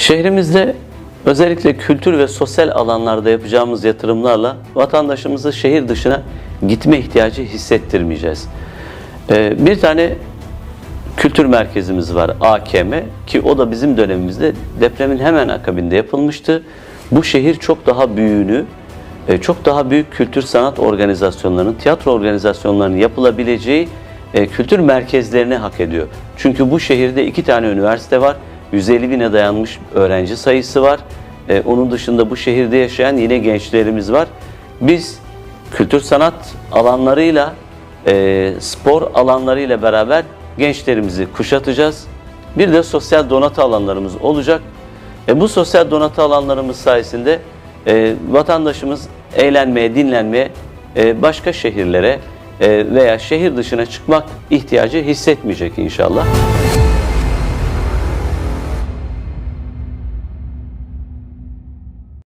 Şehrimizde özellikle kültür ve sosyal alanlarda yapacağımız yatırımlarla vatandaşımızı şehir dışına gitme ihtiyacı hissettirmeyeceğiz. Ee, Bir tane kültür merkezimiz var AKM ki o da bizim dönemimizde depremin hemen akabinde yapılmıştı. Bu şehir çok daha büyüğünü, e, çok daha büyük kültür sanat organizasyonlarının, tiyatro organizasyonlarının yapılabileceği e, kültür merkezlerini hak ediyor. Çünkü bu şehirde iki tane üniversite var, 150 bine dayanmış öğrenci sayısı var. E, Onun dışında bu şehirde yaşayan yine gençlerimiz var. Biz kültür sanat alanlarıyla, e, spor alanlarıyla beraber gençlerimizi kuşatacağız. Bir de sosyal donatı alanlarımız olacak. E, bu sosyal donatı alanlarımız sayesinde e, vatandaşımız eğlenmeye, dinlenmeye, e, başka şehirlere e, veya şehir dışına çıkmak ihtiyacı hissetmeyecek inşallah.